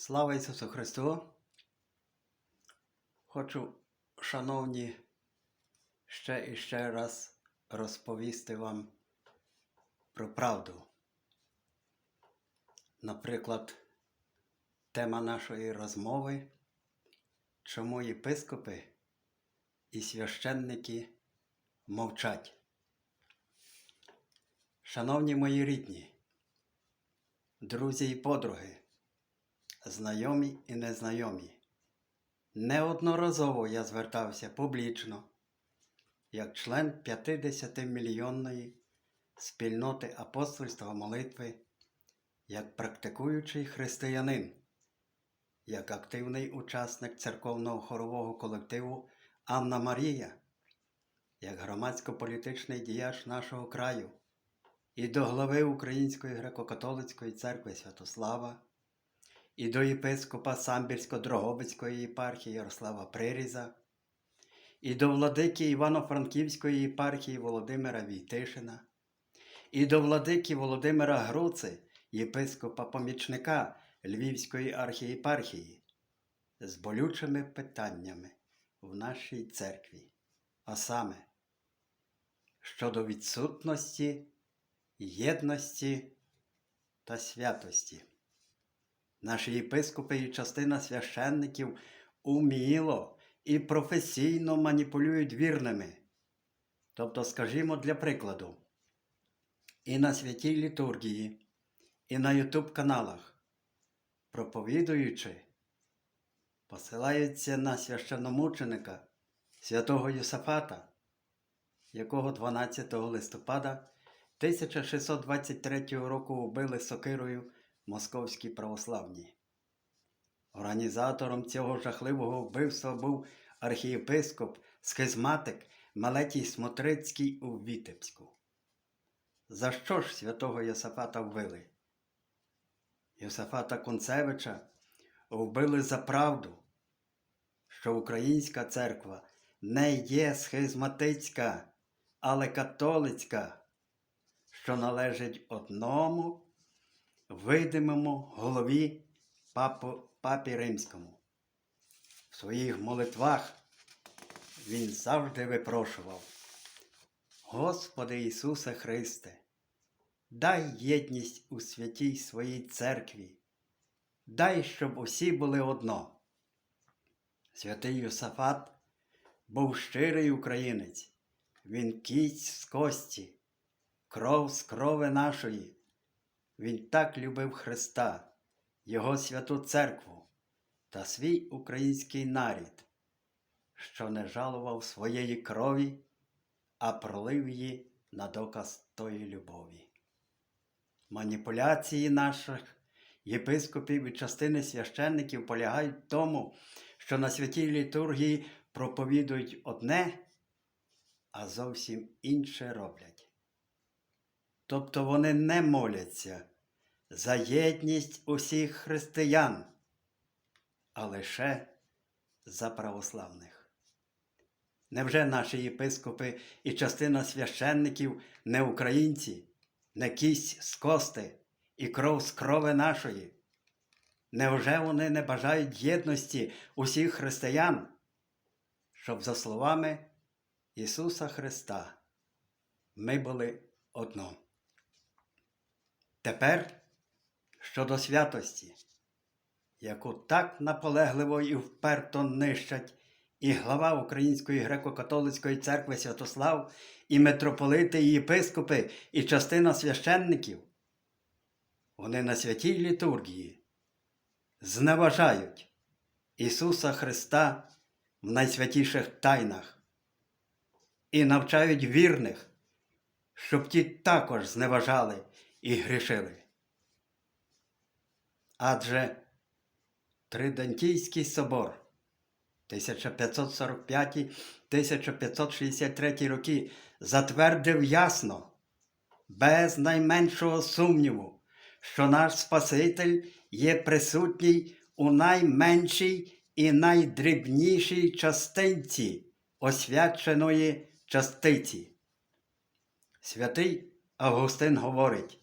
Слава Ісусу Христу! Хочу, шановні, ще і ще раз розповісти вам про правду. Наприклад, тема нашої розмови, чому єпископи і священники мовчать. Шановні мої рідні, друзі і подруги, знайомі і незнайомі. Неодноразово я звертався публічно, як член 50-мільйонної спільноти апостольства молитви, як практикуючий християнин, як активний учасник церковного хорового колективу Анна Марія, як громадсько-політичний діяч нашого краю і до глави Української греко-католицької церкви Святослава і до єпископа Самбірсько-Дрогобицької єпархії Ярослава Приріза, і до владики Івано-Франківської єпархії Володимира Війтишина, і до владики Володимира Груци, єпископа помічника Львівської архієпархії, з болючими питаннями в нашій церкві, а саме щодо відсутності єдності та святості. Наші єпископи і частина священників уміло і професійно маніпулюють вірними. Тобто, скажімо, для прикладу, і на святій літургії, і на Ютуб каналах, проповідуючи, посилаються на священномученика святого Йосафата, якого 12 листопада 1623 року убили сокирою московські православні. Організатором цього жахливого вбивства був архієпископ, схизматик Малетій Смотрицький у Вітебську. За що ж святого Йосафата вбили? Йосафата Концевича вбили за правду, що українська церква не є схизматицька, але католицька, що належить одному видимому голові папу, папі Римському. В своїх молитвах він завжди випрошував. Господи Ісусе Христе, дай єдність у святій своїй церкві, дай, щоб усі були одно. Святий Йосафат був щирий українець, він кість з кості, кров з крови нашої. Він так любив Христа, Його святу церкву та свій український нарід, що не жалував своєї крові, а пролив її на доказ тої любові. Маніпуляції наших єпископів і частини священників полягають в тому, що на святій літургії проповідують одне, а зовсім інше роблять. Тобто вони не моляться за єдність усіх християн, а лише за православних. Невже наші єпископи і частина священників не українці, не кість з кости і кров з крови нашої? Невже вони не бажають єдності усіх християн, щоб, за словами Ісуса Христа, ми були одно? Тепер щодо святості, яку так наполегливо і вперто нищать і глава Української греко-католицької церкви Святослав, і митрополити, і єпископи, і частина священників, вони на святій літургії зневажають Ісуса Христа в найсвятіших тайнах і навчають вірних, щоб ті також зневажали і грішили. Адже Тридентійський собор 1545-1563 роки затвердив ясно, без найменшого сумніву, що наш Спаситель є присутній у найменшій і найдрібнішій частинці освяченої частиці. Святий Августин говорить,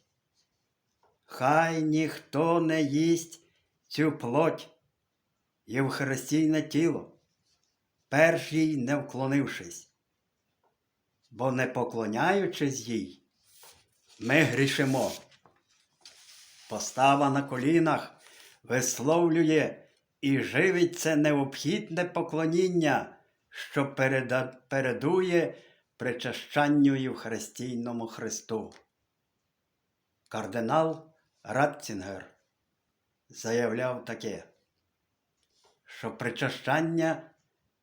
Хай ніхто не їсть цю плоть євхаристійне тіло, перш їй не вклонившись, бо не поклоняючись їй, ми грішимо. Постава на колінах висловлює і живить це необхідне поклоніння, що передує причащанню Євхаристійному Христу. Кардинал Ратцінгер заявляв таке, що причащання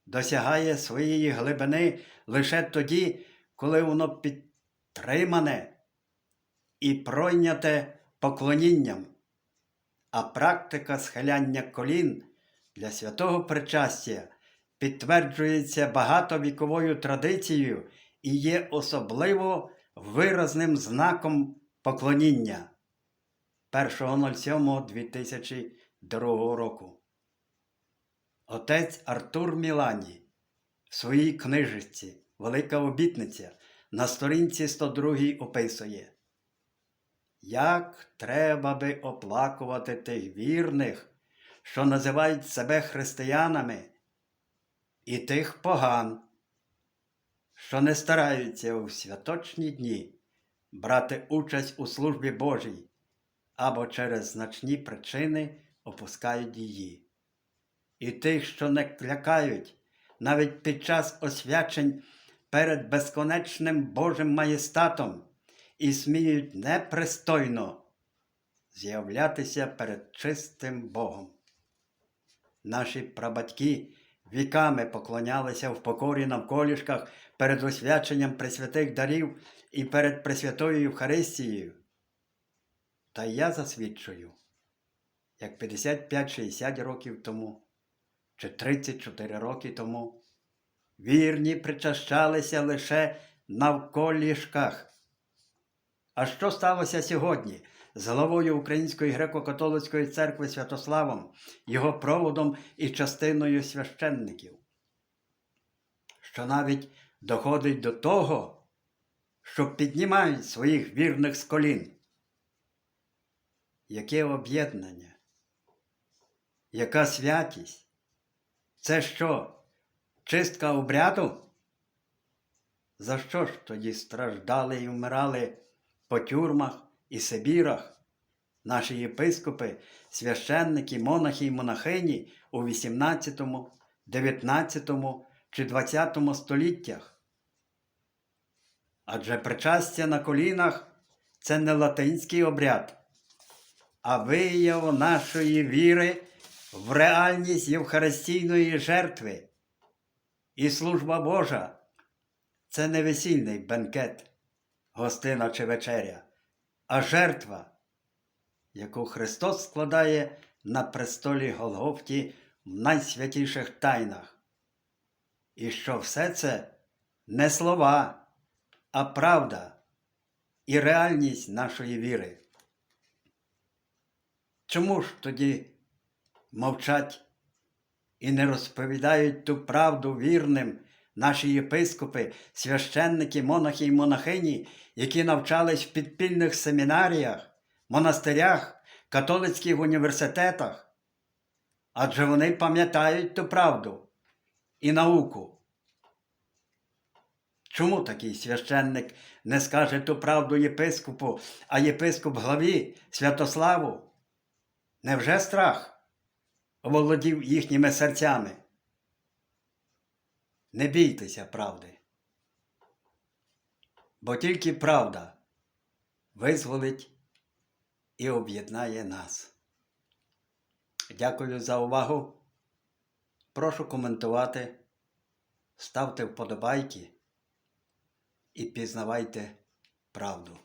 досягає своєї глибини лише тоді, коли воно підтримане і пройняте поклонінням, а практика схиляння колін для святого причастя підтверджується багатовіковою традицією і є особливо виразним знаком поклоніння 1.07.2002 року. Отець Артур Мілані в своїй книжці Велика обітниця на сторінці 102 описує, як треба би оплакувати тих вірних, що називають себе християнами, і тих поган, що не стараються у святочні дні брати участь у службі Божій або через значні причини опускають її. І тих, що не клякають навіть під час освячень перед безконечним Божим маєстатом і сміють непристойно з'являтися перед чистим Богом. Наші прабатьки віками поклонялися в покорі навколішках перед освяченням пресвятих дарів і перед Пресвятою Євхаристією. Та я засвідчую, як 55-60 років тому чи 34 роки тому вірні причащалися лише навколішках. А що сталося сьогодні з головою Української греко-католицької церкви Святославом, його проводом і частиною священників? Що навіть доходить до того, що піднімають своїх вірних з колін. Яке об'єднання? Яка святість? Це що? Чистка обряду? За що ж тоді страждали і вмирали по тюрмах і Сибірах наші єпископи, священники, монахи і монахині у 18, 19 чи 20 століттях? Адже причастя на колінах це не латинський обряд, а вияв нашої віри в реальність Євхаристійної жертви. І служба Божа це не весільний бенкет, гостина чи вечеря, а жертва, яку Христос складає на престолі Голгофті в найсвятіших тайнах. І що все це не слова, а правда і реальність нашої віри. Чому ж тоді мовчать і не розповідають ту правду вірним наші єпископи, священники, монахи і монахині, які навчались в підпільних семінаріях, монастирях, католицьких університетах? Адже вони пам'ятають ту правду і науку. Чому такий священник не скаже ту правду єпископу, а єпископ главі Святославу? Невже страх оволодів їхніми серцями? Не бійтеся правди, бо тільки правда визволить і об'єднає нас. Дякую за увагу. Прошу коментувати, ставте вподобайки і пізнавайте правду.